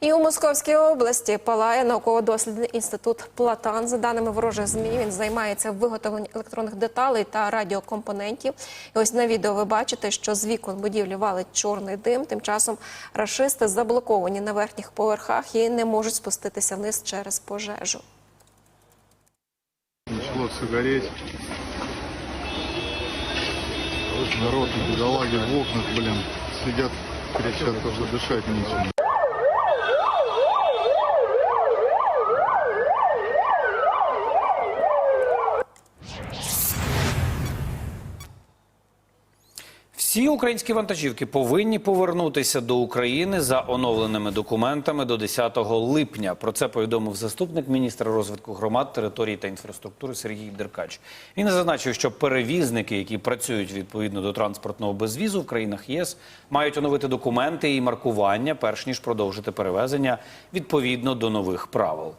І у Московській області палає науково-дослідний інститут Платан. За даними ворожих змі, він займається виготовленням електронних деталей та радіокомпонентів. І ось на відео ви бачите, що з вікон будівлі валить чорний дим. Тим часом рашисти заблоковані на верхніх поверхах і не можуть спуститися вниз через пожежу. Начало все гореть. Народ, в окнах, блин, сидят, кричат, тоже дышать нечем. Всі українські вантажівки повинні повернутися до України за оновленими документами до 10 липня. Про це повідомив заступник міністра розвитку громад, території та інфраструктури Сергій Деркач. Він зазначив, що перевізники, які працюють відповідно до транспортного безвізу в країнах ЄС, мають оновити документи і маркування, перш ніж продовжити перевезення відповідно до нових правил.